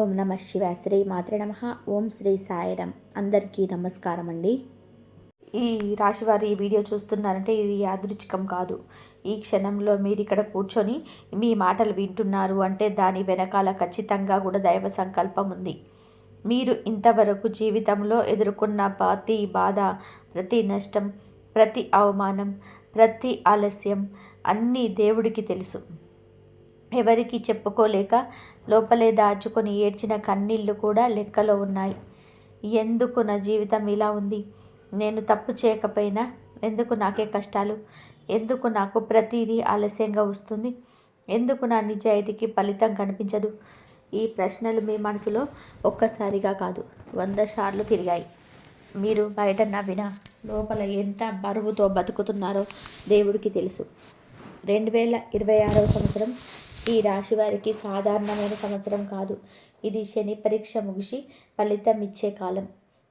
ఓం నమ శివ శ్రీ మాత్ర నమ. ఓం శ్రీ సాయిరం అందరికీ నమస్కారం అండి ఈ రాశివారి ఈ వీడియో చూస్తున్నారంటే ఇది యాదృచ్ఛికం కాదు. ఈ క్షణంలో మీరు ఇక్కడ కూర్చొని మీ మాటలు వింటున్నారు అంటే దాని వెనకాల ఖచ్చితంగా కూడా దైవ సంకల్పం ఉంది. మీరు ఇంతవరకు జీవితంలో ఎదుర్కొన్న ప్రతి బాధ ప్రతి నష్టం ప్రతి అవమానం ప్రతి ఆలస్యం అన్నీ దేవుడికి తెలుసు. ఎవరికి చెప్పుకోలేక లోపలే దాచుకొని ఏడ్చిన కన్నీళ్ళు కూడా లెక్కలో ఉన్నాయి. ఎందుకు నా జీవితం ఇలా ఉంది? నేను తప్పు చేయకపోయినా ఎందుకు నాకే కష్టాలు? ఎందుకు నాకు ప్రతిదీ ఆలస్యంగా వస్తుంది? ఎందుకు నా నిజాయితీకి ఫలితం కనిపించదు? ఈ ప్రశ్నలు మీ మనసులో ఒక్కసారిగా కాదు వంద సార్లు తిరిగాయి. మీరు బయట నవ్వినా లోపల ఎంత బరువుతో బతుకుతున్నారో దేవుడికి తెలుసు. రెండు వేల ఇరవై ఆరవ సంవత్సరం ఈ రాశి వారికి సాధారణమైన సంవత్సరం కాదు. ఇది శని పరీక్ష ముగిసి ఫలితం ఇచ్చే కాలం.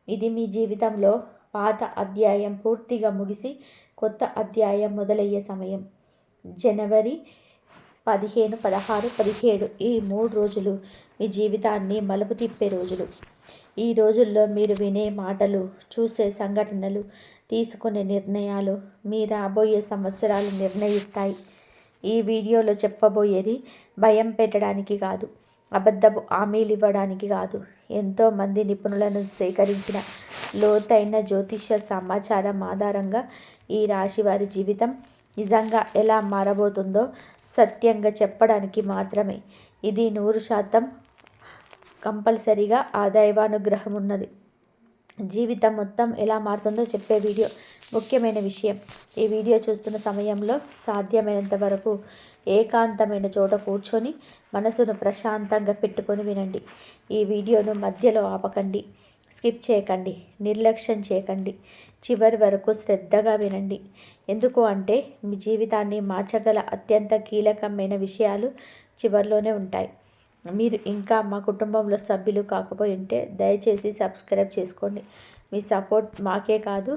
ఇది మీ జీవితంలో పాత అధ్యాయం పూర్తిగా ముగిసి కొత్త అధ్యాయం మొదలయ్యే సమయం. జనవరి పదిహేను పదహారు పదిహేడు ఈ మూడు రోజులు మీ జీవితాన్ని మలుపు తిప్పే రోజులు. ఈ రోజుల్లో మీరు వినే మాటలు చూసే సంఘటనలు తీసుకునే నిర్ణయాలు మీ రాబోయే సంవత్సరాలు నిర్ణయిస్తాయి. ఈ వీడియోలో చెప్పబోయేది భయం పెట్టడానికి కాదు అబద్ధపు హామీలు ఇవ్వడానికి కాదు. ఎంతోమంది నిపుణులను సేకరించిన లోతైన జ్యోతిష్య సమాచారం ఆధారంగా ఈ రాశి వారి జీవితం నిజంగా ఎలా మారబోతుందో సత్యంగా చెప్పడానికి మాత్రమే. ఇది నూరు శాతం కంపల్సరీగా ఆ దైవానుగ్రహం ఉన్నది. జీవితం మొత్తం ఎలా మారుతుందో చెప్పే వీడియో ముఖ్యమైన విషయం. ఈ వీడియో చూస్తున్న సమయంలో సాధ్యమైనంత వరకు ఏకాంతమైన చోట కూర్చొని మనసును ప్రశాంతంగా పెట్టుకొని వినండి. ఈ వీడియోను మధ్యలో ఆపకండి స్కిప్ చేయకండి నిర్లక్ష్యం చేయకండి చివరి వరకు శ్రద్ధగా వినండి. ఎందుకు అంటే మీ జీవితాన్ని మార్చగల అత్యంత కీలకమైన విషయాలు చివరిలోనే ఉంటాయి. మీరు ఇంకా మా కుటుంబంలో సభ్యులు కాకపోయి ఉంటే దయచేసి సబ్స్క్రైబ్ చేసుకోండి. మీ సపోర్ట్ మాకే కాదు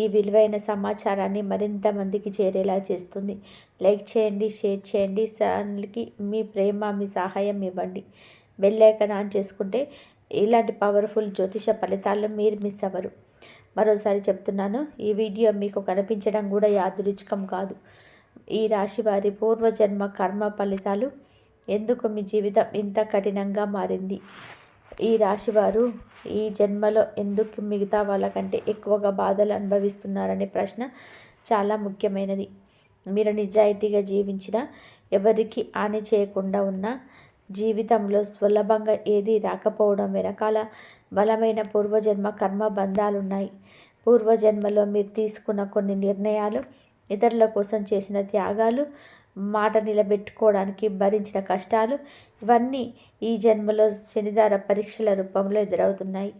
ఈ విలువైన సమాచారాన్ని మరింత మందికి చేరేలా చేస్తుంది. లైక్ చేయండి షేర్ చేయండి ఛానల్కి మీ ప్రేమ మీ సహాయం ఇవ్వండి. బెల్ ఐకాన్ ఆన్ చేసుకుంటే ఇలాంటి పవర్ఫుల్ జ్యోతిష ఫలితాలు మీరు మిస్ అవ్వరు. మరోసారి చెప్తున్నాను ఈ వీడియో మీకు కనిపించడం కూడా యాదృచ్ఛికం కాదు. ఈ రాశి వారి పూర్వజన్మ కర్మ ఫలితాలు ఎందుకు మీ జీవితం ఇంత కఠినంగా మారింది? ఈ రాశివారు ఈ జన్మలో ఎందుకు మిగతా వాళ్ళకంటే ఎక్కువగా బాధలు అనుభవిస్తున్నారనే ప్రశ్న చాలా ముఖ్యమైనది. మీరు నిజాయితీగా జీవించిన ఎవరికి హాని చేయకుండా ఉన్న జీవితంలో సులభంగా ఏది రాకపోవడం వెనకాల బలమైన పూర్వజన్మ కర్మ బంధాలున్నాయి. పూర్వజన్మలో మీరు తీసుకున్న కొన్ని నిర్ణయాలు ఇతరుల కోసం చేసిన త్యాగాలు మాట నిలబెట్టుకోవడానికి భరించిన కష్టాలు ఇవన్నీ ఈ జన్మలో శనిదార పరీక్షల రూపంలో ఎదురవుతున్నాయి.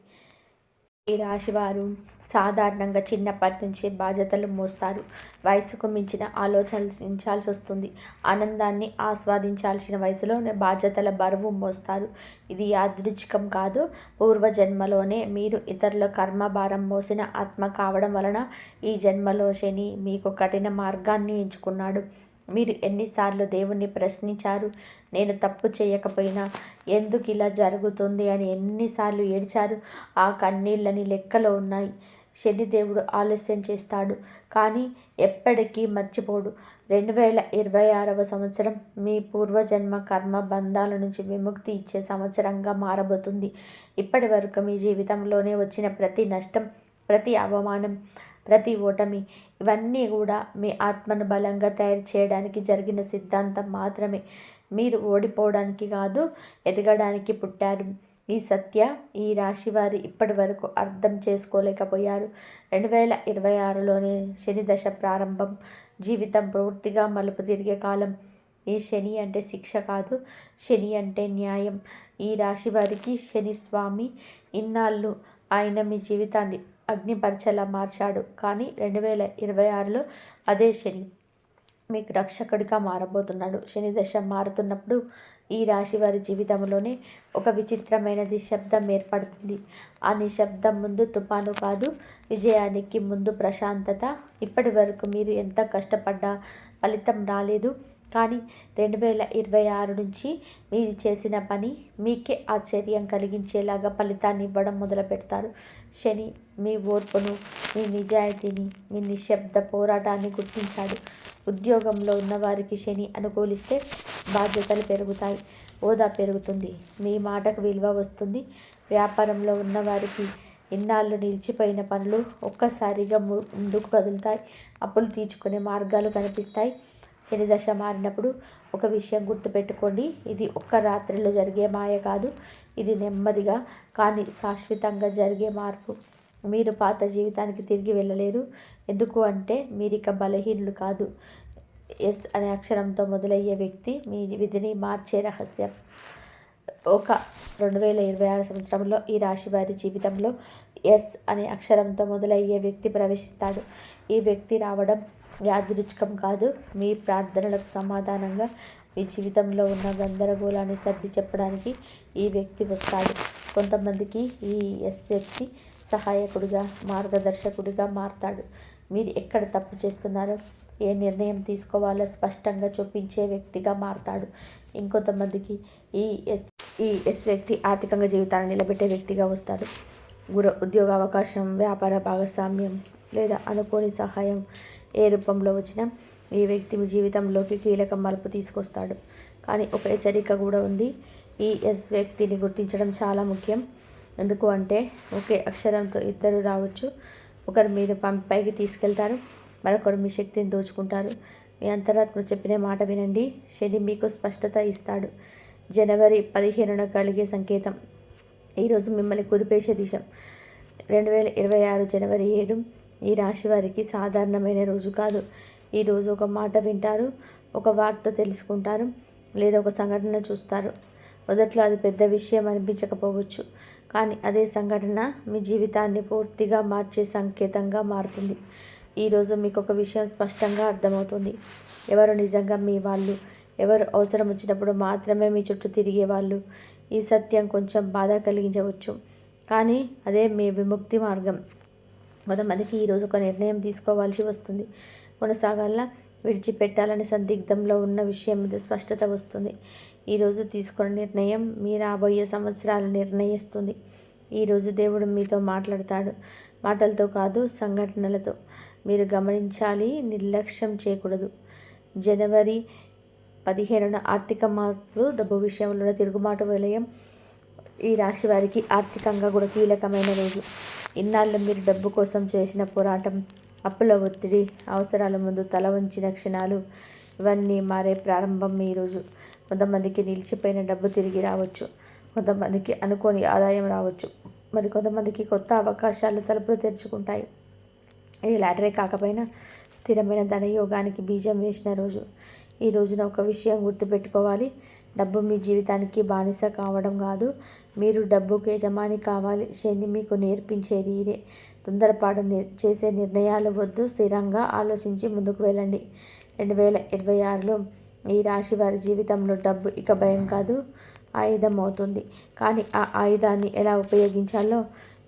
ఈ రాశివారు సాధారణంగా చిన్నప్పటి నుంచే బాధ్యతలు మోస్తారు. వయసుకు మించిన ఆలోచించాల్సి వస్తుంది. ఆనందాన్ని ఆస్వాదించాల్సిన వయసులోనే బాధ్యతల బరువు మోస్తారు. ఇది యాదృచ్ఛికం కాదు. పూర్వజన్మలోనే మీరు ఇతరుల కర్మ భారం మోసిన ఆత్మ కావడం వలన ఈ జన్మలో శని మీకు కఠిన మార్గాన్ని ఎంచుకున్నాడు. మీరు ఎన్నిసార్లు దేవుణ్ణి ప్రశ్నించారు? నేను తప్పు చేయకపోయినా ఎందుకు ఇలా జరుగుతుంది అని ఎన్నిసార్లు ఏడ్చారు? ఆ కన్నీళ్ళని లెక్కలో ఉన్నాయి. శనిదేవుడు ఆలస్యం చేస్తాడు కానీ ఎప్పటికీ మర్చిపోడు. రెండు వేల ఇరవై ఆరవ సంవత్సరం మీ పూర్వజన్మ కర్మ బంధాల నుంచి విముక్తి ఇచ్చే సంవత్సరంగా మారబోతుంది. ఇప్పటి వరకు మీ జీవితంలోనే వచ్చిన ప్రతి నష్టం ప్రతి అవమానం ప్రతి ఓటమి ఇవన్నీ కూడా మీ ఆత్మను బలంగా తయారు చేయడానికి జరిగిన సిద్ధాంతం మాత్రమే. మీరు ఓడిపోవడానికి కాదు ఎదగడానికి పుట్టారు. ఈ సత్య ఈ రాశి వారి ఇప్పటి వరకు అర్థం చేసుకోలేకపోయారు. రెండు వేల ఇరవై ఆరులోనే శని దశ ప్రారంభం. జీవితం పూర్తిగా మలుపు తిరిగే కాలం. ఈ శని అంటే శిక్ష కాదు శని అంటే న్యాయం. ఈ రాశి వారికి శని స్వామి ఇన్నాళ్ళు. ఆయన మీ జీవితాన్ని అగ్నిపరిచేలా మార్చాడు. కానీ రెండు వేల ఇరవై ఆరులో అదే శని మీకు రక్షకుడిగా మారబోతున్నాడు. శని దశ మారుతున్నప్పుడు ఈ రాశి వారి జీవితంలోనే ఒక విచిత్రమైన నిశ్శబ్దం ఏర్పడుతుంది. ఆ నిశ్శబ్దం ముందు తుపాను కాదు విజయానికి ముందు ప్రశాంతత. ఇప్పటి వరకు మీరు ఎంత కష్టపడ్డా ఫలితం రాలేదు. కానీ రెండు వేల ఇరవై ఆరు నుంచి మీరు చేసిన పని మీకే ఆశ్చర్యం కలిగించేలాగా ఫలితాన్ని ఇవ్వడం మొదలు పెడతారు శని మీ ఓర్పును మీ నిజాయితీని మీ నిశ్శబ్ద పోరాటాన్ని గుర్తించాడు. ఉద్యోగంలో ఉన్నవారికి శని అనుకూలిస్తే బాధ్యతలు పెరుగుతాయి హోదా పెరుగుతుంది. మీ మాటకు విలువ వస్తుంది. వ్యాపారంలో ఉన్నవారికి ఇన్నాళ్ళు నిలిచిపోయిన పనులు ఒక్కసారిగా ముందుకు కదులుతాయి. అప్పులు తీర్చుకునే మార్గాలు కనిపిస్తాయి. శని దశ మారినప్పుడు ఒక విషయం గుర్తుపెట్టుకోండి. ఇది ఒక్క రాత్రిలో జరిగే మాయ కాదు. ఇది నెమ్మదిగా కానీ శాశ్వతంగా జరిగే మార్పు. మీరు పాత జీవితానికి తిరిగి వెళ్ళలేరు. ఎందుకు అంటే మీరిక బలహీనులు కాదు. ఎస్ అనే అక్షరంతో మొదలయ్యే వ్యక్తి మీ విధిని మార్చే రహస్యం. ఒక రెండు వేల ఇరవై ఆరు సంవత్సరంలో ఈ రాశి వారి జీవితంలో ఎస్ అనే అక్షరంతో మొదలయ్యే వ్యక్తి ప్రవేశిస్తాడు. ఈ వ్యక్తి రావడం యాదృచ్ఛికం కాదు. మీ ప్రార్థనలకు సమాధానంగా మీ జీవితంలో ఉన్న గందరగోళాన్ని సర్ది చెప్పడానికి ఈ వ్యక్తి వస్తాడు. కొంతమందికి ఈ ఎస్ వ్యక్తి సహాయకుడిగా మార్గదర్శకుడిగా మారతాడు. మీరు ఎక్కడ తప్పు చేస్తున్నారో ఏ నిర్ణయం తీసుకోవాలో స్పష్టంగా చూపించే వ్యక్తిగా మారతాడు. ఇంకొంతమందికి ఈ ఎస్ ఈ ఎస్ వ్యక్తి ఆర్థికంగా జీవితాన్ని నిలబెట్టే వ్యక్తిగా వస్తాడు. గుర ఉద్యోగ అవకాశం వ్యాపార భాగస్వామ్యం లేదా అనుకోని సహాయం ఏ రూపంలో వచ్చినా ఈ వ్యక్తి మీ జీవితంలోకి కీలక మలుపు తీసుకొస్తాడు. కానీ ఒక హెచ్చరిక కూడా ఉంది. ఈ ఎస్ వ్యక్తిని గుర్తించడం చాలా ముఖ్యం. ఎందుకు అంటే ఒకే అక్షరంతో ఇద్దరు రావచ్చు. ఒకరు మీరు పైకి తీసుకెళ్తారు. మరొకరు మీ శక్తిని దోచుకుంటారు. మీ అంతరాత్మ చెప్పిన మాట వినండి. శని మీకు స్పష్టత ఇస్తాడు. జనవరి పదిహేనున కలిగే సంకేతం. ఈరోజు మిమ్మల్ని కుదిపేసే దిశ. రెండు వేల ఇరవై ఆరు జనవరి ఏడు ఈ రాశి వారికి సాధారణమైన రోజు కాదు. ఈరోజు ఒక మాట వింటారు ఒక వార్త తెలుసుకుంటారు లేదా ఒక సంఘటన చూస్తారు. మొదట్లో అది పెద్ద విషయం అనిపించకపోవచ్చు కానీ అదే సంఘటన మీ జీవితాన్ని పూర్తిగా మార్చే సంకేతంగా మారుతుంది. ఈరోజు మీకు ఒక విషయం స్పష్టంగా అర్థమవుతుంది. ఎవరు నిజంగా మీ వాళ్ళు? ఎవరు అవసరం వచ్చినప్పుడు మాత్రమే మీ చుట్టూ తిరిగే వాళ్ళు? ఈ సత్యం కొంచెం బాధ కలిగించవచ్చు కానీ అదే మీ విముక్తి మార్గం. కొంతమందికి ఈరోజు ఒక నిర్ణయం తీసుకోవాల్సి వస్తుంది. కొనసాగాల విడిచిపెట్టాలని సందిగ్ధంలో ఉన్న విషయం మీద స్పష్టత వస్తుంది. ఈరోజు తీసుకున్న నిర్ణయం మీ రాబోయే సంవత్సరాలు నిర్ణయిస్తుంది. ఈరోజు దేవుడు మీతో మాట్లాడతాడు. మాటలతో కాదు సంఘటనలతో. మీరు గమనించాలి నిర్లక్ష్యం చేయకూడదు. జనవరి పదిహేనున ఆర్థిక మార్పులు డబ్బు విషయంలో తిరుగుబాటు విలయం ఈ రాశి వారికి ఆర్థికంగా కూడా కీలకమైన రోజు. ఇన్నాళ్ళు మీరు డబ్బు కోసం చేసిన పోరాటం అప్పుల ఒత్తిడి అవసరాల ముందు తల వంచిన క్షణాలు ఇవన్నీ మారే ప్రారంభం ఈరోజు కొంతమందికి నిలిచిపోయిన డబ్బు తిరిగి రావచ్చు. కొంతమందికి అనుకోని ఆదాయం రావచ్చు. మరి కొంతమందికి కొత్త అవకాశాలు తలుపులు తెరుచుకుంటాయి. ఇది లాటరీ కాకపోయినా స్థిరమైన ధనయోగానికి బీజం వేసిన రోజు. ఈ రోజున ఒక విషయం గుర్తుపెట్టుకోవాలి. డబ్బు మీ జీవితానికి బానిస కావడం కాదు. మీరు డబ్బుకు యజమాని కావాలి. శని మీకు నేర్పించేది ఇదే. తొందరపాటు చేసే నిర్ణయాలు వద్దు. స్థిరంగా ఆలోచించి ముందుకు వెళ్ళండి. రెండు వేల ఇరవై ఆరులో ఈ రాశి వారి జీవితంలో డబ్బు ఇక భయం కాదు. ఆయుధం అవుతుంది కానీ ఆ ఆయుధాన్ని ఎలా ఉపయోగించాలో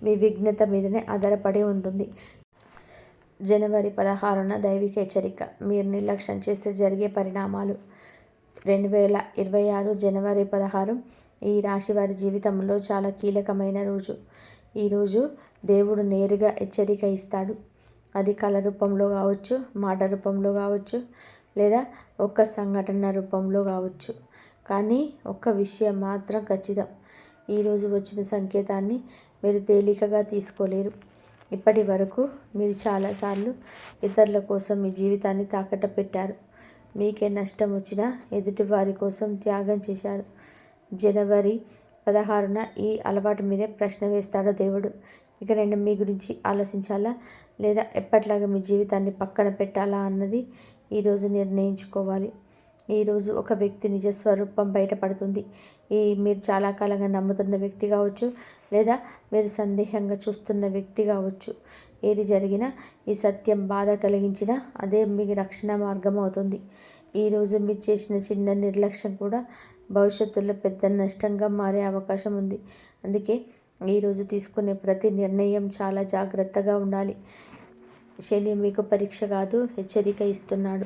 మీ విఘ్నత మీదనే ఆధారపడి ఉంటుంది. జనవరి పదహారున దైవిక హెచ్చరిక. మీరు నిర్లక్ష్యం చేస్తే జరిగే పరిణామాలు. రెండు వేల ఇరవై ఆరు జనవరి పదహారు ఈ రాశి వారి జీవితంలో చాలా కీలకమైన రోజు. ఈరోజు దేవుడు నేరుగా హెచ్చరిక ఇస్తాడు. అది కళ రూపంలో కావచ్చు మాట రూపంలో కావచ్చు లేదా ఒక్క సంఘటన రూపంలో కావచ్చు. కానీ ఒక్క విషయం మాత్రం ఖచ్చితం. ఈరోజు వచ్చిన సంకేతాన్ని మీరు తేలికగా తీసుకోలేరు. ఇప్పటి వరకు మీరు చాలాసార్లు ఇతరుల కోసం మీ జీవితాన్ని తాకట్టు పెట్టారు. మీకే నష్టం వచ్చినా ఎదుటి వారి కోసం త్యాగం చేశారు జనవరి పదహారున ఈ అలవాటు మీదే ప్రశ్న వేస్తాడో దేవుడు. ఇక నేను మీ గురించి ఆలోచించాలా? లేదా ఎప్పట్లాగా మీ జీవితాన్ని పక్కన పెట్టాలా అన్నది ఈరోజు నిర్ణయించుకోవాలి. ఈరోజు ఒక వ్యక్తి నిజ స్వరూపం బయటపడుతుంది. ఈ మీరు చాలా కాలంగా నమ్ముతున్న వ్యక్తి కావచ్చు లేదా మీరు సందేహంగా చూస్తున్న వ్యక్తి కావచ్చు. ఏది జరిగినా ఈ సత్యం బాధ కలిగించినా అదే మీకు రక్షణ మార్గం అవుతుంది. ఈరోజు మీరు చేసిన చిన్న నిర్లక్ష్యం కూడా భవిష్యత్తులో పెద్ద నష్టంగా మారే అవకాశం ఉంది. అందుకే ఈరోజు తీసుకునే ప్రతి నిర్ణయం చాలా జాగ్రత్తగా ఉండాలి. శని మీకు పరీక్ష కాదు హెచ్చరిక ఇస్తున్నాడు.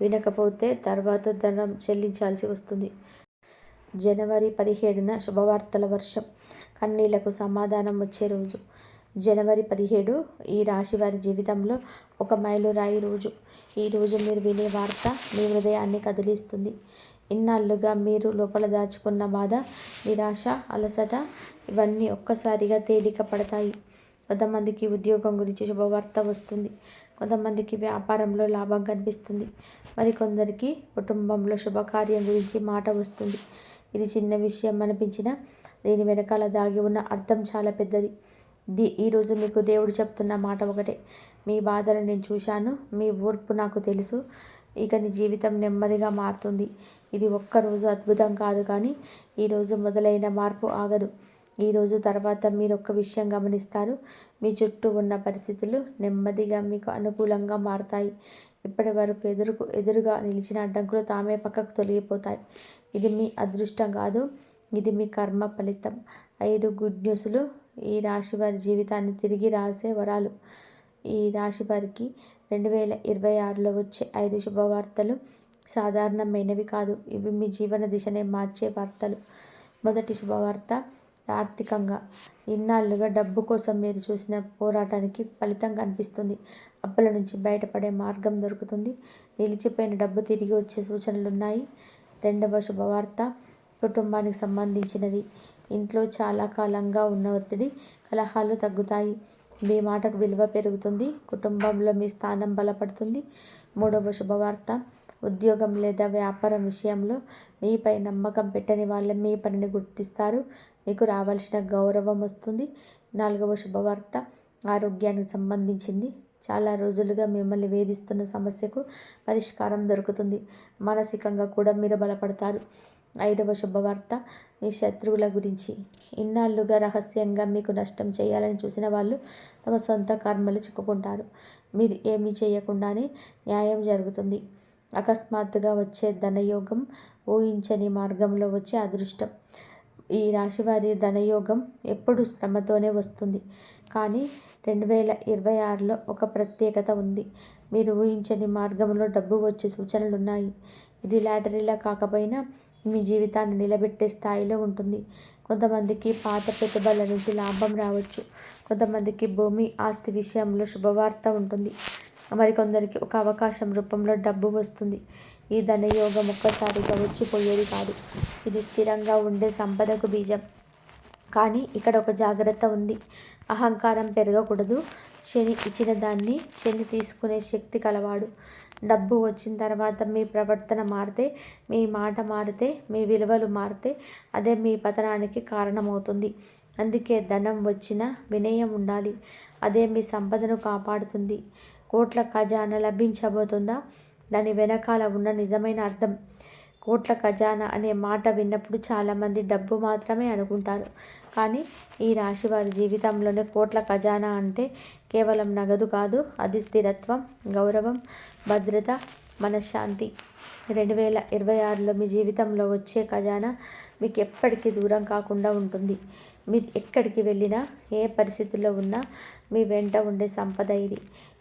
వినకపోతే తర్వాత ధనం చెల్లించాల్సి వస్తుంది. జనవరి పదిహేడున శుభవార్తల వర్షం. కన్నీళ్ళకు సమాధానం వచ్చే రోజు. జనవరి పదిహేడు ఈ రాశి వారి జీవితంలో ఒక మైలురాయి రోజు. ఈ రోజు మీరు వినే వార్త మీ హృదయాన్ని కదిలిస్తుంది. ఇన్నాళ్ళుగా మీరు లోపల దాచుకున్న బాధ నిరాశ అలసట ఇవన్నీ ఒక్కసారిగా తేలిక పడతాయి కొంతమందికి ఉద్యోగం గురించి శుభవార్త వస్తుంది. కొంతమందికి వ్యాపారంలో లాభం కనిపిస్తుంది. మరికొందరికి కుటుంబంలో శుభకార్యం గురించి మాట వస్తుంది. ఇది చిన్న విషయం అనిపించిన దీని వెనకాల దాగి ఉన్న అర్థం చాలా పెద్దది. ది ఈరోజు మీకు దేవుడు చెప్తున్న మాట ఒకటే. మీ బాధలు నేను చూశాను మీ ఓర్పు నాకు తెలుసు. ఇక నీ జీవితం నెమ్మదిగా మారుతుంది. ఇది ఒక్కరోజు అద్భుతం కాదు కానీ ఈరోజు మొదలైన మార్పు ఆగదు. ఈరోజు తర్వాత మీరు ఒక్క విషయం గమనిస్తారు. మీ చుట్టూ ఉన్న పరిస్థితులు నెమ్మదిగా మీకు అనుకూలంగా మారుతాయి. ఇప్పటి వరకు ఎదురుకు ఎదురుగా నిలిచిన అడ్డంకులు తామే పక్కకు తొలగిపోతాయి. ఇది మీ అదృష్టం కాదు ఇది మీ కర్మ ఫలితం. ఐదు గుడ్ న్యూస్లు ఈ రాశి వారి జీవితాన్ని తిరిగి రాసే వరాలు. ఈ రాశి వారికి రెండు వేల ఇరవై ఆరులో వచ్చే ఐదు శుభవార్తలు సాధారణమైనవి కాదు. ఇవి మీ జీవన దిశనే మార్చే వార్తలు. మొదటి శుభవార్త ఆర్థికంగా. ఇన్నాళ్ళుగా డబ్బు కోసం మీరు చూసిన పోరాటానికి ఫలితం కనిపిస్తుంది. అప్పుల నుంచి బయటపడే మార్గం దొరుకుతుంది. నిలిచిపోయిన డబ్బు తిరిగి వచ్చే సూచనలు ఉన్నాయి రెండవ శుభవార్త కుటుంబానికి సంబంధించినది. ఇంట్లో చాలా కాలంగా ఉన్న ఒత్తిడి కలహాలు తగ్గుతాయి. మీ మాటకు విలువ పెరుగుతుంది కుటుంబంలో మీ స్థానం బలపడుతుంది. మూడవ శుభవార్త ఉద్యోగం లేదా వ్యాపారం విషయంలో మీపై నమ్మకం పెట్టని వాళ్ళు మీ పనిని గుర్తిస్తారు. మీకు రావాల్సిన గౌరవం వస్తుంది. నాలుగవ శుభవార్త ఆరోగ్యానికి సంబంధించింది. చాలా రోజులుగా మిమ్మల్ని వేధిస్తున్న సమస్యకు పరిష్కారం దొరుకుతుంది. మానసికంగా కూడా మీరు బలపడతారు. ఐదవ శుభవార్త. మీ శత్రువుల గురించి. ఇన్నాళ్ళుగా రహస్యంగా మీకు నష్టం చేయాలని చూసిన వాళ్ళు తమ సొంత కర్మలు చిక్కుకుంటారు. మీరు ఏమీ చేయకుండానే న్యాయం జరుగుతుంది. అకస్మాత్తుగా వచ్చే ధనయోగం ఊహించని మార్గంలో వచ్చే అదృష్టం. ఈ రాశివారి ధనయోగం ఎప్పుడు శ్రమతోనే వస్తుంది. కానీ రెండు వేల ఇరవై ఆరులో ఒక ప్రత్యేకత ఉంది. మీరు ఊహించని మార్గంలో డబ్బు వచ్చే సూచనలు ఉన్నాయి ఇది లాటరీలా కాకపోయినా మీ జీవితాన్ని నిలబెట్టే స్థాయిలో ఉంటుంది. కొంతమందికి పాత పెట్టుబడుల నుంచి లాభం రావచ్చు. కొంతమందికి భూమి ఆస్తి విషయంలో శుభవార్త ఉంటుంది. మరికొందరికి ఒక అవకాశం రూపంలో డబ్బు వస్తుంది. ఈ ధనయోగం ఒక్కసారిగా వచ్చిపోయేది కాదు. ఇది స్థిరంగా ఉండే సంపదకు బీజం. కానీ ఇక్కడ ఒక జాగ్రత్త ఉంది. అహంకారం పెరగకూడదు. శని ఇచ్చిన దాన్ని శని తీసుకునే శక్తి కలవాడు. డబ్బు వచ్చిన తర్వాత మీ ప్రవర్తన మారితే మీ మాట మారితే మీ విలువలు మారితే అదే మీ పతనానికి కారణమవుతుంది. అందుకే ధనం వచ్చిన వినయం ఉండాలి. అదే మీ సంపదను కాపాడుతుంది. కోట్ల ఖజానా లభించబోతుందా? దాని వెనకాల ఉన్న నిజమైన అర్థం కోట్ల ఖజానా అనే మాట విన్నప్పుడు చాలామంది డబ్బు మాత్రమే అనుకుంటారు. కానీ ఈ రాశి వారి జీవితంలోనే కోట్ల ఖజానా అంటే కేవలం నగదు కాదు అది స్థిరత్వం గౌరవం భద్రత మనశ్శాంతి. రెండు వేల ఇరవై ఆరులో మీ జీవితంలో వచ్చే ఖజానా మీకు ఎప్పటికీ దూరం కాకుండా ఉంటుంది. మీరు ఎక్కడికి వెళ్ళినా ఏ పరిస్థితుల్లో ఉన్నా మీ వెంట ఉండే సంపద ఇది.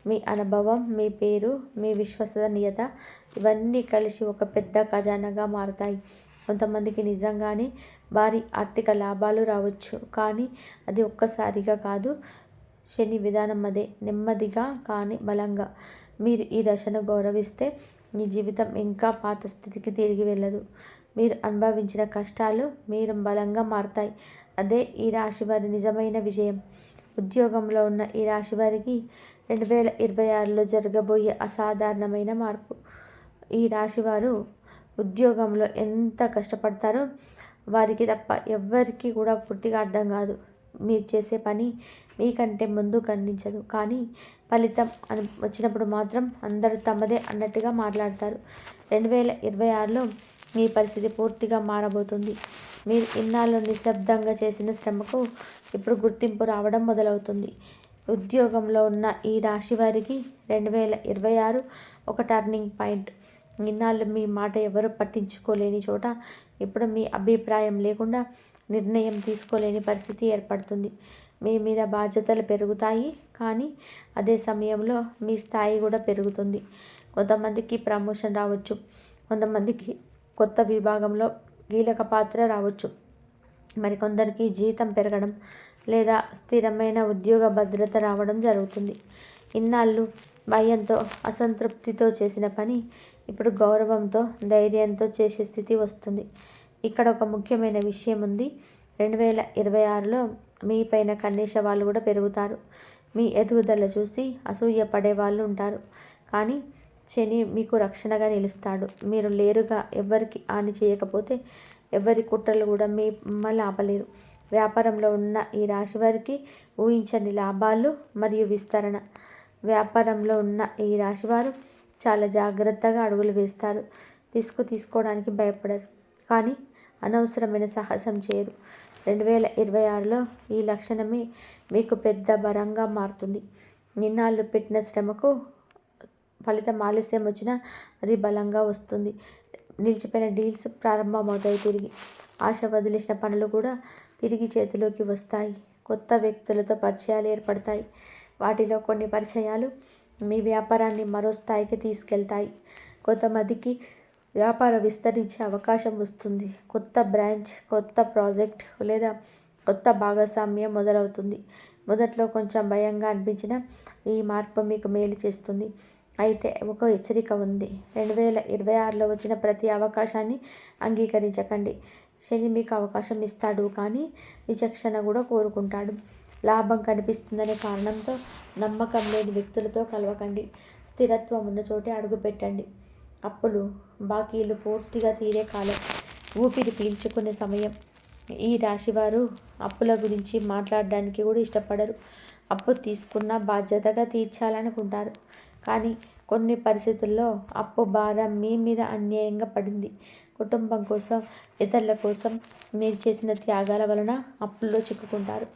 మీ అనుభవం మీ పేరు మీ విశ్వసనీయత ఇవన్నీ కలిసి ఒక పెద్ద ఖజానాగా మారతాయి. కొంతమందికి నిజంగానే భారీ ఆర్థిక లాభాలు రావచ్చు. కానీ అది ఒక్కసారిగా కాదు. శని విధానం అదే. నెమ్మదిగా కానీ బలంగా. మీరు ఈ దశను గౌరవిస్తే మీ జీవితం ఇంకా పాత స్థితికి తిరిగి వెళ్ళదు. మీరు అనుభవించిన కష్టాలు మీరు బలంగా మారతాయి. అదే ఈ రాశి వారి నిజమైన విజయం. ఉద్యోగంలో ఉన్న ఈ రాశి వారికి రెండు వేల ఇరవై ఆరులో జరగబోయే అసాధారణమైన మార్పు. ఈ రాశివారు ఉద్యోగంలో ఎంత కష్టపడతారో వారికి తప్ప ఎవ్వరికీ కూడా పూర్తిగా అర్థం కాదు. మీరు చేసే పని మీకంటే ముందు ఖండించదు. కానీ ఫలితం అని వచ్చినప్పుడు మాత్రం అందరూ తమదే అన్నట్టుగా మాట్లాడతారు. రెండు వేల ఇరవై ఆరులో మీ పరిస్థితి పూర్తిగా మారబోతుంది. మీరు ఇన్నాళ్ళు నిశ్శబ్దంగా చేసిన శ్రమకు ఇప్పుడు గుర్తింపు రావడం మొదలవుతుంది. ఉద్యోగంలో ఉన్న ఈ రాశి వారికి రెండు వేల ఇరవై ఆరు ఒక టర్నింగ్ పాయింట్. ఇన్నాళ్ళు మీ మాట ఎవరు పట్టించుకోలేని చోట ఇప్పుడు మీ అభిప్రాయం లేకుండా నిర్ణయం తీసుకోలేని పరిస్థితి ఏర్పడుతుంది. మీ మీద బాధ్యతలు పెరుగుతాయి కానీ అదే సమయంలో మీ స్థాయి కూడా పెరుగుతుంది. కొంతమందికి ప్రమోషన్ రావచ్చు. కొంతమందికి కొత్త విభాగంలో కీలక పాత్ర రావచ్చు. మరికొందరికి జీతం పెరగడం లేదా స్థిరమైన ఉద్యోగ భద్రత రావడం జరుగుతుంది. ఇన్నాళ్ళు భయంతో అసంతృప్తితో చేసిన పని ఇప్పుడు గౌరవంతో ధైర్యంతో చేసే స్థితి వస్తుంది. ఇక్కడ ఒక ముఖ్యమైన విషయం ఉంది. రెండు వేల ఇరవై ఆరులో మీ పైన కన్నేసే వాళ్ళు కూడా పెరుగుతారు. మీ ఎదుగుదల చూసి అసూయ పడే వాళ్ళు ఉంటారు. కానీ శని మీకు రక్షణగా నిలుస్తాడు. మీరు లేరుగా ఎవరికి హాని చేయకపోతే ఎవరి కుట్రలు కూడా మీ మిమ్మల్ని ఆపలేరు వ్యాపారంలో ఉన్న ఈ రాశి వారికి ఊహించని లాభాలు మరియు విస్తరణ. వ్యాపారంలో ఉన్న ఈ రాశివారు చాలా జాగ్రత్తగా అడుగులు వేస్తారు. రిస్క్ తీసుకోవడానికి భయపడరు. కానీ అనవసరమైన సాహసం చేయరు. రెండు వేల ఇరవై ఆరులో ఈ లక్షణమే మీకు పెద్ద బలంగా మారుతుంది. నిన్నాళ్ళు పెట్టిన శ్రమకు ఫలితం ఆలస్యం వచ్చినా అది బలంగా వస్తుంది. నిలిచిపోయిన డీల్స్ ప్రారంభమవుతాయి తిరిగి. ఆశ వదిలేసిన పనులు కూడా తిరిగి చేతిలోకి వస్తాయి. కొత్త వ్యక్తులతో పరిచయాలు ఏర్పడతాయి. వాటిలో కొన్ని పరిచయాలు మీ వ్యాపారాన్ని మరో స్థాయికి తీసుకెళ్తాయి. కొంతమందికి వ్యాపార విస్తరించే అవకాశం వస్తుంది. కొత్త బ్రాంచ్ కొత్త ప్రాజెక్ట్ లేదా కొత్త భాగస్వామ్యం మొదలవుతుంది. మొదట్లో కొంచెం భయంగా అనిపించిన ఈ మార్పు మీకు మేలు చేస్తుంది. అయితే ఒక హెచ్చరిక ఉంది. రెండు వేల ఇరవై ఆరులో వచ్చిన ప్రతి అవకాశాన్ని అంగీకరించకండి. శని మీకు అవకాశం ఇస్తాడు కానీ విచక్షణ కూడా కోరుకుంటాడు. లాభం కనిపిస్తుందనే కారణంతో నమ్మకం లేని వ్యక్తులతో కలవకండి. స్థిరత్వం ఉన్న చోటే అడుగుపెట్టండి అప్పులు బాకీలు పూర్తిగా తీరే కాలం. ఊపిరి పీల్చుకునే సమయం. ఈ రాశివారు అప్పుల గురించి మాట్లాడడానికి కూడా ఇష్టపడరు. అప్పు తీసుకున్న బాధ్యతగా తీర్చాలనుకుంటారు. కానీ కొన్ని పరిస్థితుల్లో అప్పు భారం మీ మీద అన్యాయంగా పడింది. కుటుంబం కోసం ఇతరుల కోసం మీరు చేసిన త్యాగాల వలన అప్పుల్లో చిక్కుకుంటారు.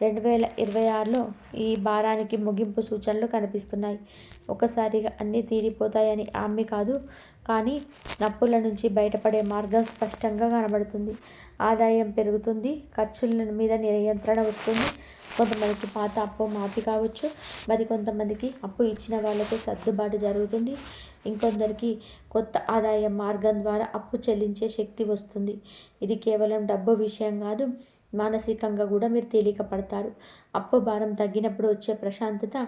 రెండు వేల ఇరవై ఆరులో ఈ భారానికి ముగింపు సూచనలు కనిపిస్తున్నాయి. ఒకసారిగా అన్నీ తీరిపోతాయని హామీ కాదు కానీ నప్పుల నుంచి బయటపడే మార్గం స్పష్టంగా కనబడుతుంది. ఆదాయం పెరుగుతుంది ఖర్చుల మీద నియంత్రణ వస్తుంది. కొంతమందికి పాత అప్పు మాఫీ కావచ్చు మరి కొంతమందికి అప్పు ఇచ్చిన వాళ్ళకు సర్దుబాటు జరుగుతుంది. ఇంకొందరికి కొత్త ఆదాయ మార్గం ద్వారా అప్పు చెల్లించే శక్తి వస్తుంది. ఇది కేవలం డబ్బు విషయం కాదు మానసికంగా కూడా మీరు తేలిక పడతారు అప్పు భారం తగ్గినప్పుడు వచ్చే ప్రశాంతత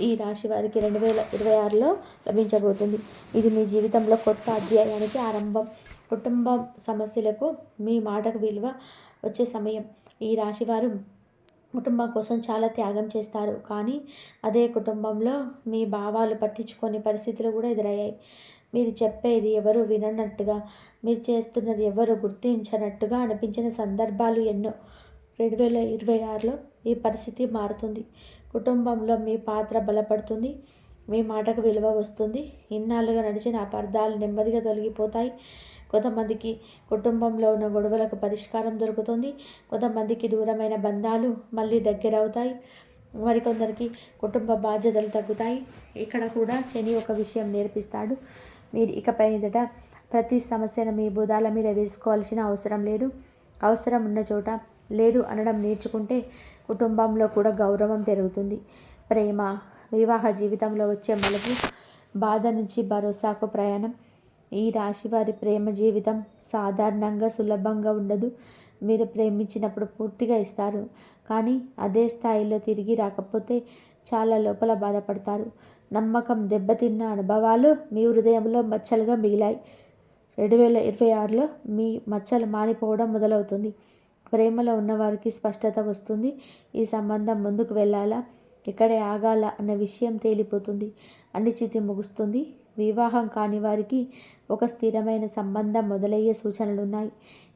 ఈ రాశి వారికి రెండు వేల ఇరవై ఆరులో లభించబోతుంది. ఇది మీ జీవితంలో కొత్త అధ్యాయానికి ఆరంభం. కుటుంబ సమస్యలకు మీ మాటకు విలువ వచ్చే సమయం. ఈ రాశివారు కుటుంబం కోసం చాలా త్యాగం చేస్తారు. కానీ అదే కుటుంబంలో మీ భావాలు పట్టించుకొని పరిస్థితులు కూడా ఎదురయ్యాయి. మీరు చెప్పేది ఎవరు విననట్టుగా మీరు చేస్తున్నది ఎవరు గుర్తించనట్టుగా అనిపించిన సందర్భాలు ఎన్నో. రెండు వేల ఇరవై ఆరులో ఈ పరిస్థితి మారుతుంది. కుటుంబంలో మీ పాత్ర బలపడుతుంది మీ మాటకు విలువ వస్తుంది. ఇన్నాళ్ళుగా నడిచిన అపార్థాలు నెమ్మదిగా తొలగిపోతాయి. కొంతమందికి కుటుంబంలో ఉన్న గొడవలకు పరిష్కారం దొరుకుతుంది. కొంతమందికి దూరమైన బంధాలు మళ్ళీ దగ్గర అవుతాయి మరికొందరికి కుటుంబ బాధ్యతలు తగ్గుతాయి. ఇక్కడ కూడా శని ఒక విషయం నేర్పిస్తాడు. మీరు ఇకపై ఎదుట ప్రతి సమస్యను మీ బుధాల మీద వేసుకోవాల్సిన అవసరం లేదు. అవసరం ఉన్న చోట లేదు అనడం నేర్చుకుంటే కుటుంబంలో కూడా గౌరవం పెరుగుతుంది. ప్రేమ వివాహ జీవితంలో వచ్చే మలుపు బాధ నుంచి భరోసాకు ప్రయాణం. ఈ రాశి వారి ప్రేమ జీవితం సాధారణంగా సులభంగా ఉండదు. మీరు ప్రేమించినప్పుడు పూర్తిగా ఇస్తారు. కానీ అదే స్థాయిలో తిరిగి రాకపోతే చాలా లోపల బాధపడతారు. నమ్మకం దెబ్బతిన్న అనుభవాలు మీ హృదయంలో మచ్చలుగా మిగిలాయి. రెండు వేల ఇరవై ఆరులో మీ మచ్చలు మానిపోవడం మొదలవుతుంది. ప్రేమలో ఉన్నవారికి స్పష్టత వస్తుంది. ఈ సంబంధం ముందుకు వెళ్ళాలా? ఇక్కడే ఆగాల? అన్న విషయం తేలిపోతుంది. అనిశ్చితి ముగుస్తుంది. వివాహం కాని వారికి ఒక స్థిరమైన సంబంధం మొదలయ్యే సూచనలు ఉన్నాయి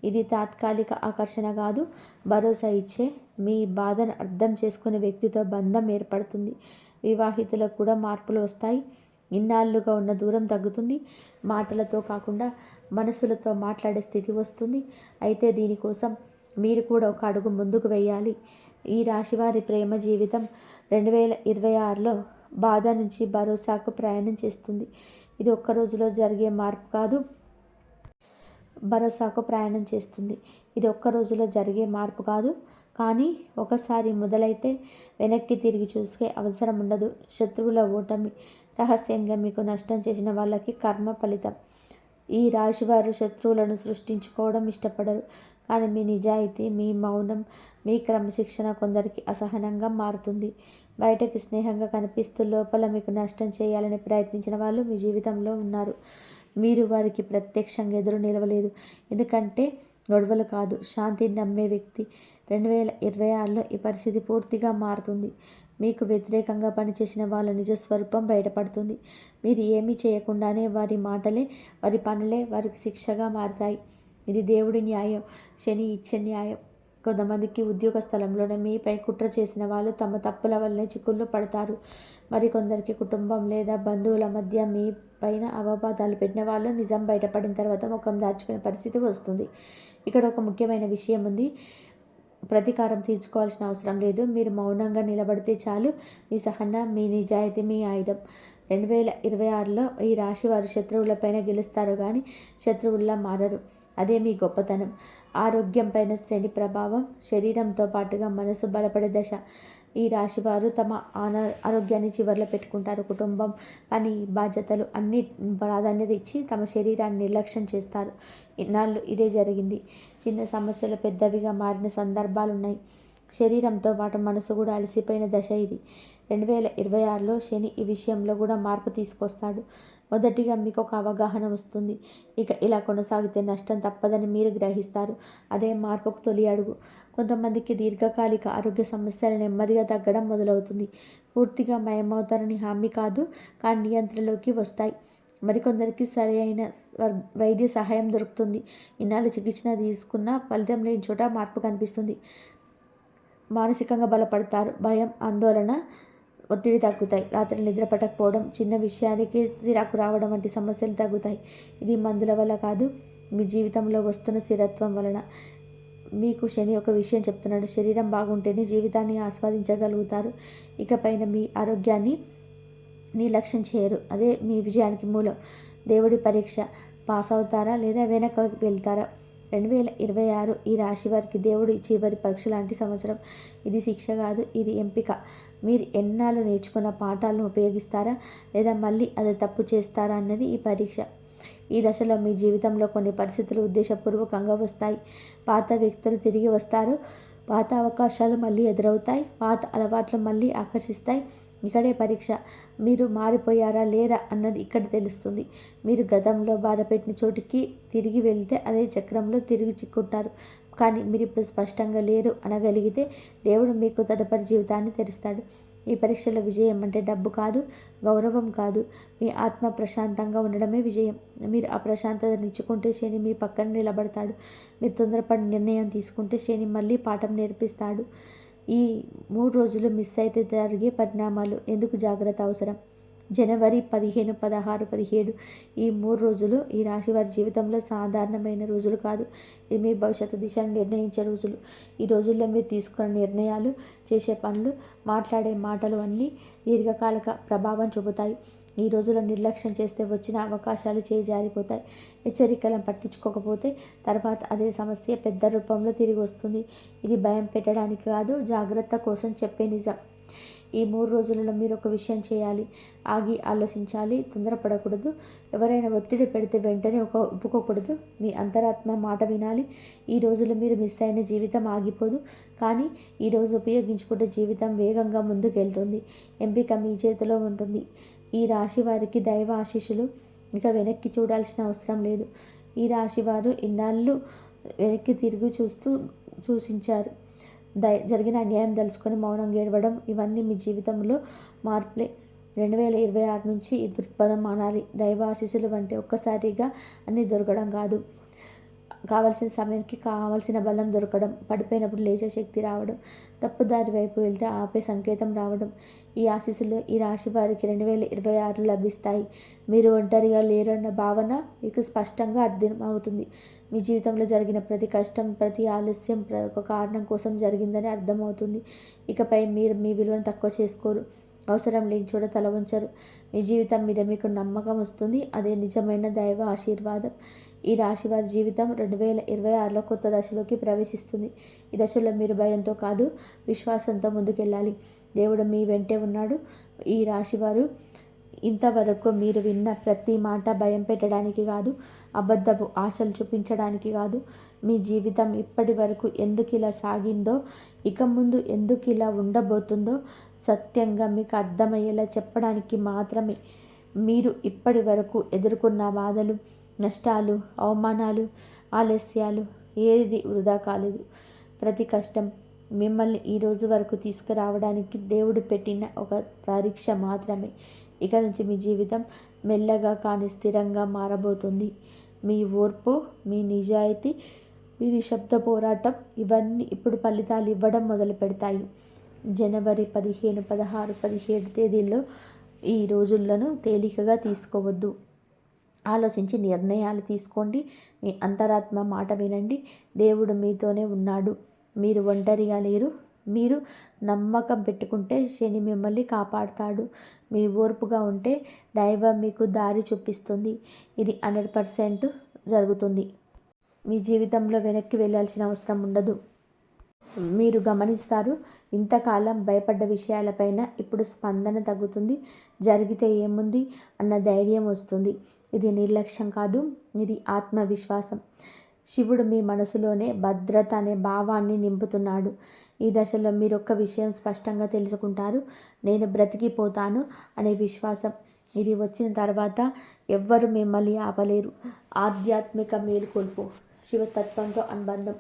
ఇది తాత్కాలిక ఆకర్షణ కాదు భరోసా ఇచ్చే మీ బాధను అర్థం చేసుకునే వ్యక్తితో బంధం ఏర్పడుతుంది. వివాహితులకు కూడా మార్పులు వస్తాయి. ఇన్నాళ్ళుగా ఉన్న దూరం తగ్గుతుంది. మాటలతో కాకుండా మనసులతో మాట్లాడే స్థితి వస్తుంది. అయితే దీనికోసం మీరు కూడా ఒక అడుగు ముందుకు వేయాలి. ఈ రాశివారి ప్రేమ జీవితం రెండు వేల ఇరవై ఆరులో బాధ నుంచి భరోసాకు ప్రయాణం చేస్తుంది. ఇది ఒక్క రోజులో జరిగే మార్పు కాదు. భరోసాకు ప్రయాణం చేస్తుంది. ఇది ఒక్క రోజులో జరిగే మార్పు కాదు. కానీ ఒకసారి మొదలైతే వెనక్కి తిరిగి చూసుకే అవసరం ఉండదు. శత్రువుల ఓటమి రహస్యంగా మీకు నష్టం చేసిన వాళ్ళకి కర్మ ఫలితం. ఈ రాశివారు శత్రువులను సృష్టించుకోవడం ఇష్టపడరు. కానీ మీ నిజాయితీ మీ మౌనం మీ క్రమశిక్షణ కొందరికి అసహనంగా మారుతుంది. బయటకి స్నేహంగా కనిపిస్తూ లోపల మీకు నష్టం చేయాలని ప్రయత్నించిన వాళ్ళు మీ జీవితంలో ఉన్నారు. మీరు వారికి ప్రత్యక్షంగా ఎదురు నిలవలేదు. ఎందుకంటే గొడవలు కాదు శాంతిని నమ్మే వ్యక్తి రెండు వేల ఇరవై ఆరులో ఈ పరిస్థితి పూర్తిగా మారుతుంది. మీకు వ్యతిరేకంగా పనిచేసిన వాళ్ళ నిజస్వరూపం బయటపడుతుంది. మీరు ఏమీ చేయకుండానే వారి మాటలే వారి పనులే వారికి శిక్షగా మారుతాయి. ఇది దేవుడి న్యాయం శని ఇచ్చే న్యాయం. కొంతమందికి ఉద్యోగ స్థలంలోనే మీపై కుట్ర చేసిన వాళ్ళు తమ తప్పుల వల్లనే చిక్కుల్లో పడతారు. మరికొందరికి కుటుంబం లేదా బంధువుల మధ్య మీ పైన అవపాదాలు పెట్టిన వాళ్ళు నిజం బయటపడిన తర్వాత ముఖం దాచుకునే పరిస్థితి వస్తుంది. ఇక్కడ ఒక ముఖ్యమైన విషయం ఉంది. ప్రతీకారం తీర్చుకోవాల్సిన అవసరం లేదు. మీరు మౌనంగా నిలబడితే చాలు. మీ సహన మీ నిజాయితీ మీ ఆయుధం. రెండు వేల ఇరవై ఆరులో ఈ రాశి వారు శత్రువులపైన గెలుస్తారు కానీ శత్రువుల్లా మారరు. అదే మీ గొప్పతనం. ఆరోగ్యం పైన శ్రేణి ప్రభావం శరీరంతో పాటుగా మనసు బలపడే దశ. ఈ రాశివారు తమ ఆన ఆరోగ్యాన్ని చివరిలో పెట్టుకుంటారు. కుటుంబం పని బాధ్యతలు అన్ని ప్రాధాన్యత ఇచ్చి తమ శరీరాన్ని నిర్లక్ష్యం చేస్తారు. ఇన్నాళ్ళు ఇదే జరిగింది. చిన్న సమస్యలు పెద్దవిగా మారిన సందర్భాలు ఉన్నాయి శరీరంతో పాటు మనసు కూడా అలసిపోయిన దశ ఇది. రెండు వేల ఇరవై ఆరులో శని ఈ విషయంలో కూడా మార్పు తీసుకొస్తాడు. మొదటిగా మీకు ఒక అవగాహన వస్తుంది. ఇక ఇలా కొనసాగితే నష్టం తప్పదని మీరు గ్రహిస్తారు. అదే మార్పుకు తొలి అడుగు. కొంతమందికి దీర్ఘకాలిక ఆరోగ్య సమస్యలు నెమ్మదిగా తగ్గడం మొదలవుతుంది. పూర్తిగా మయమవుతారని హామీ కాదు కానీ నియంత్రణలోకి వస్తాయి. మరికొందరికి సరైన వైద్య సహాయం దొరుకుతుంది. ఇన్నాళ్ళు చికిత్స తీసుకున్న ఫలితం లేని చోట మార్పు కనిపిస్తుంది. మానసికంగా బలపడతారు. భయం ఆందోళన ఒత్తిడి తగ్గుతాయి. రాత్రి నిద్ర పట్టకపోవడం చిన్న విషయానికి చిరాకు రావడం వంటి సమస్యలు తగ్గుతాయి. ఇది మందుల వల్ల కాదు మీ జీవితంలో వస్తున్న స్థిరత్వం వలన. మీకు శని ఒక విషయం చెప్తున్నాడు. శరీరం బాగుంటేనే జీవితాన్ని ఆస్వాదించగలుగుతారు. ఇకపైన మీ ఆరోగ్యాన్ని నిర్లక్ష్యం చేయరు. అదే మీ విజయానికి మూలం. దేవుడి పరీక్ష పాస్ అవుతారా లేదా వెనక వెళ్తారా? రెండు వేల ఇరవై ఆరు ఈ రాశి వారికి దేవుడు చివరి పరీక్ష లాంటి సంవత్సరం. ఇది శిక్ష కాదు ఇది ఎంపిక. మీరు ఎన్నాళ్ళు నేర్చుకున్న పాఠాలను ఉపయోగిస్తారా? లేదా మళ్ళీ అది తప్పు చేస్తారా అన్నది ఈ పరీక్ష. ఈ దశలో మీ జీవితంలో కొన్ని పరిస్థితులు ఉద్దేశపూర్వకంగా వస్తాయి. పాత వ్యక్తులు తిరిగి వస్తారు. పాత అవకాశాలు మళ్ళీ ఎదురవుతాయి. పాత అలవాట్లు మళ్ళీ ఆకర్షిస్తాయి. ఇక్కడే పరీక్ష. మీరు మారిపోయారా లేరా అన్నది ఇక్కడ తెలుస్తుంది. మీరు గతంలో బాధపెట్టిన చోటికి తిరిగి వెళ్తే అదే చక్రంలో తిరిగి చిక్కుంటారు. కానీ మీరు ఇప్పుడు స్పష్టంగా లేరు అనగలిగితే దేవుడు మీకు తదుపరి జీవితాన్ని తెరుస్తాడు. ఈ పరీక్షల విజయం అంటే డబ్బు కాదు గౌరవం కాదు. మీ ఆత్మ ప్రశాంతంగా ఉండడమే విజయం. మీరు ఆ ప్రశాంతతనిచ్చుకుంటే శని మీ పక్కన నిలబడతాడు. మీరు తొందరపడి నిర్ణయం తీసుకుంటే శని మళ్ళీ పాఠం నేర్పిస్తాడు. ఈ మూడు రోజులు మిస్ అయితే జరిగే పరిణామాలు ఎందుకు జాగ్రత్త అవసరం? జనవరి పదిహేను పదహారు పదిహేడు ఈ మూడు రోజులు ఈ రాశి వారి జీవితంలో సాధారణమైన రోజులు కాదు. ఇది మీ భవిష్యత్తు దిశను నిర్ణయించే రోజులు. ఈ రోజుల్లో మీరు తీసుకున్న నిర్ణయాలు చేసే పనులు మాట్లాడే మాటలు అన్నీ దీర్ఘకాలిక ప్రభావం చూపుతాయి. ఈ రోజులో నిర్లక్ష్యం చేస్తే వచ్చిన అవకాశాలు చేయి జారిపోతాయి హెచ్చరికలను పట్టించుకోకపోతే తర్వాత అదే సమస్య పెద్ద రూపంలో తిరిగి వస్తుంది. ఇది భయం పెట్టడానికి కాదు జాగ్రత్త కోసం చెప్పే నిజం. ఈ మూడు రోజులలో మీరు ఒక విషయం చేయాలి. ఆగి ఆలోచించాలి. తొందరపడకూడదు. ఎవరైనా ఒత్తిడి పెడితే వెంటనే ఒక ఒప్పుకోకూడదు. మీ అంతరాత్మ మాట వినాలి. ఈ రోజులు మీరు మిస్ అయిన జీవితం ఆగిపోదు. కానీ ఈరోజు ఉపయోగించుకుంటే జీవితం వేగంగా ముందుకెళ్తుంది. ఎంపిక మీ చేతిలో ఉంటుంది. ఈ రాశి వారికి దైవ ఆశీస్సులు. ఇక వెనక్కి చూడాల్సిన అవసరం లేదు. ఈ రాశి వారు ఇన్నాళ్ళు వెనక్కి తిరిగి చూస్తూ సూచించారు దై జరిగిన అన్యాయం తెలుసుకొని మౌనం ఏడవడం ఇవన్నీ మీ జీవితంలో మార్పులే. రెండు వేల ఇరవై ఆరు నుంచి ఈ దృక్పథం మానాలి. దైవ ఆశీస్సులు వంటి ఒక్కసారిగా అన్నీ దొరకడం కాదు. కావలసిన సమయానికి కావలసిన బలం దొరకడం పడిపోయినప్పుడు లేచే శక్తి రావడం తప్పుదారి వైపు వెళ్తే ఆపే సంకేతం రావడం. ఈ ఆశీస్సులు ఈ రాశి వారికి రెండు వేల ఇరవై ఆరు లభిస్తాయి. మీరు ఒంటరిగా లేరన్న భావన మీకు స్పష్టంగా అర్థం అవుతుంది మీ జీవితంలో జరిగిన ప్రతి కష్టం ప్రతి ఆలస్యం ఒక కారణం కోసం జరిగిందని అర్థమవుతుంది. ఇకపై మీరు మీ విలువను తక్కువ చేసుకోరు. అవసరం లేని చోట తల ఉంచరు మీ జీవితం మీద మీకు నమ్మకం వస్తుంది. అదే నిజమైన దైవ ఆశీర్వాదం. ఈ రాశి వారి జీవితం రెండు వేల ఇరవై ఆరులో కొత్త దశలోకి ప్రవేశిస్తుంది. ఈ దశలో మీరు భయంతో కాదు విశ్వాసంతో ముందుకెళ్ళాలి. దేవుడు మీ వెంటే ఉన్నాడు. ఈ రాశివారు ఇంతవరకు మీరు విన్న ప్రతి మాట భయం పెట్టడానికి కాదు అబద్ధపు ఆశలు చూపించడానికి కాదు. మీ జీవితం ఇప్పటి వరకు ఎందుకు ఇలా సాగిందో ఇక ముందు ఎందుకు ఇలా ఉండబోతుందో సత్యంగా మీకు అర్థమయ్యేలా చెప్పడానికి మాత్రమే మీరు ఇప్పటి వరకు ఎదుర్కొన్న బాధలు నష్టాలు అవమానాలు ఆలస్యాలు ఏది వృధా కాలేదు. ప్రతి కష్టం మిమ్మల్ని ఈ రోజు వరకు తీసుకురావడానికి దేవుడు పెట్టిన ఒక పరీక్ష మాత్రమే. ఇక నుంచి మీ జీవితం మెల్లగా కానీ స్థిరంగా మారబోతుంది. మీ ఓర్పు మీ నిజాయితీ మీ నిశ్శబ్ద పోరాటం ఇవన్నీ ఇప్పుడు ఫలితాలు ఇవ్వడం మొదలు పెడతాయి. జనవరి పదిహేను పదహారు పదిహేడు తేదీల్లో ఈ రోజులను తేలికగా తీసుకోవద్దు. ఆలోచించి నిర్ణయాలు తీసుకోండి. మీ అంతరాత్మ మాట వినండి. దేవుడు మీతోనే ఉన్నాడు. మీరు ఒంటరిగా లేరు. మీరు నమ్మకం పెట్టుకుంటే శని మిమ్మల్ని కాపాడుతాడు. మీ ఓర్పుగా ఉంటే దైవం మీకు దారి చూపిస్తుంది. ఇది హండ్రెడ్ పర్సెంట్ జరుగుతుంది. మీ జీవితంలో వెనక్కి వెళ్ళాల్సిన అవసరం ఉండదు. మీరు గమనిస్తారు ఇంతకాలం భయపడ్డ విషయాలపైన ఇప్పుడు స్పందన తగ్గుతుంది. జరిగితే ఏముంది? అన్న ధైర్యం వస్తుంది. ఇది నిర్లక్ష్యం కాదు ఇది ఆత్మవిశ్వాసం. శివుడు మీ మనసులోనే భద్రత అనే భావాన్ని నింపుతున్నాడు. ఈ దశలో మీరు ఒక్క విషయం స్పష్టంగా తెలుసుకుంటారు. నేను బ్రతికిపోతాను అనే విశ్వాసం. ఇది వచ్చిన తర్వాత ఎవ్వరు మిమ్మల్ని ఆపలేరు. ఆధ్యాత్మిక మేలుకొల్పు శివతత్వంతో అనుబంధం.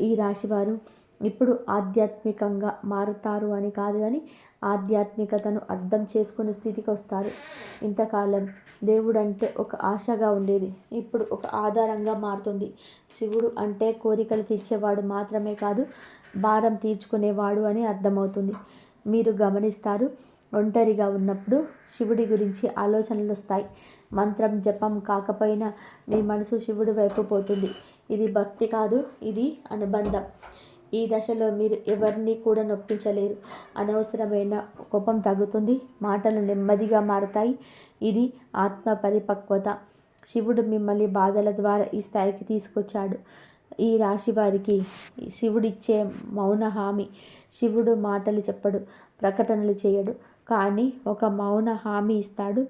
ఈ రాశివారు ఇప్పుడు ఆధ్యాత్మికంగా మారుతారు అని కాదు కానీ ఆధ్యాత్మికతను అర్థం చేసుకునే స్థితికి వస్తారు. ఇంతకాలం దేవుడు అంటే ఒక ఆశగా ఉండేది. ఇప్పుడు ఒక ఆధారంగా మారుతుంది. శివుడు అంటే కోరికలు తీర్చేవాడు మాత్రమే కాదు భారం తీర్చుకునేవాడు అని అర్థమవుతుంది. మీరు గమనిస్తారు ఒంటరిగా ఉన్నప్పుడు శివుడి గురించి ఆలోచనలు వస్తాయి. మంత్రం జపం కాకపోయినా మీ మనసు శివుడి వైపు పోతుంది. ఇది భక్తి కాదు ఇది అనుబంధం. ఈ దశలో మీరు ఎవరిని కూడా నొప్పించలేరు. అనవసరమైన కోపం తగ్గుతుంది. మాటలు నెమ్మదిగా మారుతాయి. ఇది ఆత్మ పరిపక్వత. శివుడు మిమ్మల్ని బాధల ద్వారా ఈ స్థాయికి తీసుకొచ్చాడు. ఈ రాశి వారికి శివుడిచ్చే మౌన హామీ. శివుడు మాటలు చెప్పడు ప్రకటనలు చేయడు. కానీ ఒక మౌన హామీ ఇస్తాడు.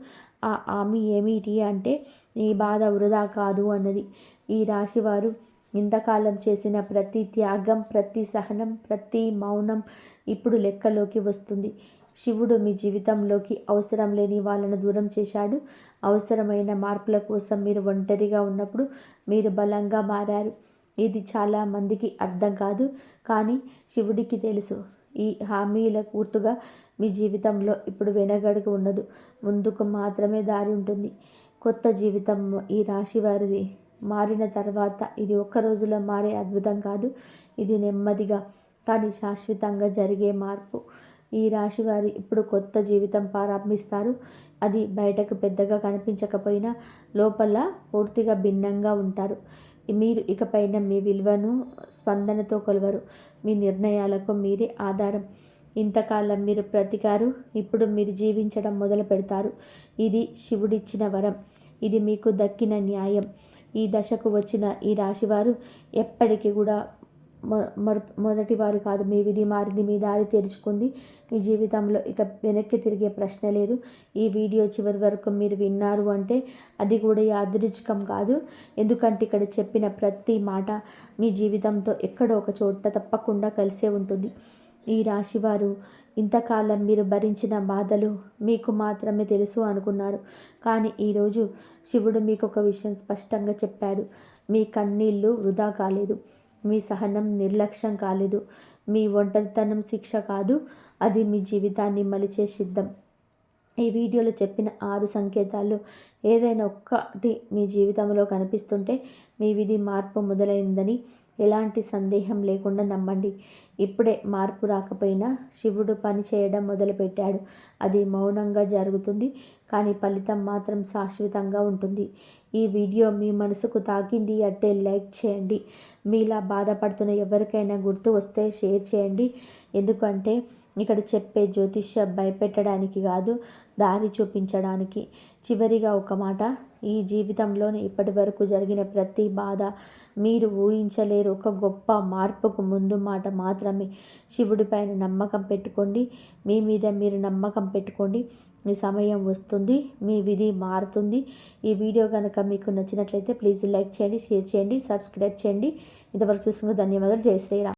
ఆ హామీ ఏమిటి అంటే నీ బాధ వృధా కాదు అన్నది. ఈ రాశివారు ఇంతకాలం చేసిన ప్రతి త్యాగం ప్రతి సహనం ప్రతి మౌనం ఇప్పుడు లెక్కలోకి వస్తుంది. శివుడు మీ జీవితంలోకి అవసరం లేని వాళ్ళను దూరం చేశాడు. అవసరమైన మార్పుల కోసం మీరు ఒంటరిగా ఉన్నప్పుడు మీరు బలంగా మారారు. ఇది చాలా మందికి అర్థం కాదు కానీ శివుడికి తెలుసు. ఈ హామీల పూర్తిగా మీ జీవితంలో ఇప్పుడు వెనగడుగు ఉండదు. ముందుకు మాత్రమే దారి ఉంటుంది. కొత్త జీవితం ఈ రాశి వారిది. మారిన తర్వాత ఇది ఒక్క రోజులో మారే అద్భుతం కాదు. ఇది నెమ్మదిగా కానీ శాశ్వతంగా జరిగే మార్పు. ఈ రాశి వారి ఇప్పుడు కొత్త జీవితం ప్రారంభిస్తారు. అది బయటకు పెద్దగా కనిపించకపోయినా లోపల పూర్తిగా భిన్నంగా ఉంటారు. మీరు ఇకపైన మీ విలువను స్పందనతో కొలవరు. మీ నిర్ణయాలకు మీరే ఆధారం. ఇంతకాలం మీరు ప్రతికారు ఇప్పుడు మీరు జీవించడం మొదలు పెడతారు ఇది శివుడిచ్చిన వరం. ఇది మీకు దక్కిన న్యాయం. ఈ దశకు వచ్చిన ఈ రాశివారు ఎప్పటికీ కూడా మొదటి వారు కాదు. మీ విధి మారింది మీ దారి తెరుచుకుంది. మీ జీవితంలో ఇక వెనక్కి తిరిగే ప్రశ్న లేదు. ఈ వీడియో చివరి వరకు మీరు విన్నారు అంటే అది కూడా యాదృచ్ఛికం కాదు. ఎందుకంటే ఇక్కడ చెప్పిన ప్రతి మాట మీ జీవితంతో ఎక్కడో ఒక చోట తప్పకుండా కలిసే ఉంటుంది. ఈ రాశివారు ఇంతకాలం మీరు భరించిన బాధలు మీకు మాత్రమే తెలుసు అనుకున్నారు. కానీ ఈరోజు శివుడు మీకు ఒక విషయం స్పష్టంగా చెప్పాడు. మీ కన్నీళ్ళు వృధా కాలేదు. మీ సహనం నిర్లక్ష్యం కాలేదు. మీ ఒంటరితనం శిక్ష కాదు. అది మీ జీవితాన్ని మలిచే సిద్ధం. ఈ వీడియోలో చెప్పిన ఆరు సంకేతాలు ఏదైనా ఒక్కటి మీ జీవితంలో కనిపిస్తుంటే మీ విధి మార్పు మొదలైందని ఎలాంటి సందేహం లేకుండా నమ్మండి. ఇప్పుడే మార్పు రాకపోయినా శివుడు పని చేయడం మొదలుపెట్టాడు. అది మౌనంగా జరుగుతుంది. కానీ ఫలితం మాత్రం శాశ్వతంగా ఉంటుంది. ఈ వీడియో మీ మనసుకు తాకింది అంటే లైక్ చేయండి. మీలా బాధపడుతున్న ఎవరికైనా గుర్తు వస్తే షేర్ చేయండి. ఎందుకంటే ఇక్కడ చెప్పే జ్యోతిష్య భయపెట్టడానికి కాదు దారి చూపించడానికి. చివరిగా ఒక మాట ఈ జీవితంలోని ఇప్పటి వరకు జరిగిన ప్రతి బాధ మీరు ఊహించలేరు. ఒక గొప్ప మార్పుకు ముందు మాట మాత్రమే శివుడి పైన నమ్మకం పెట్టుకోండి. మీ మీద మీరు నమ్మకం పెట్టుకోండి. మీ సమయం వస్తుంది మీ విధి మారుతుంది. ఈ వీడియో కనుక మీకు నచ్చినట్లయితే ప్లీజ్ లైక్ చేయండి షేర్ చేయండి సబ్స్క్రైబ్ చేయండి. ఇంతవరకు చూసుకున్న ధన్యవాదాలు. జయ శ్రీరామ్.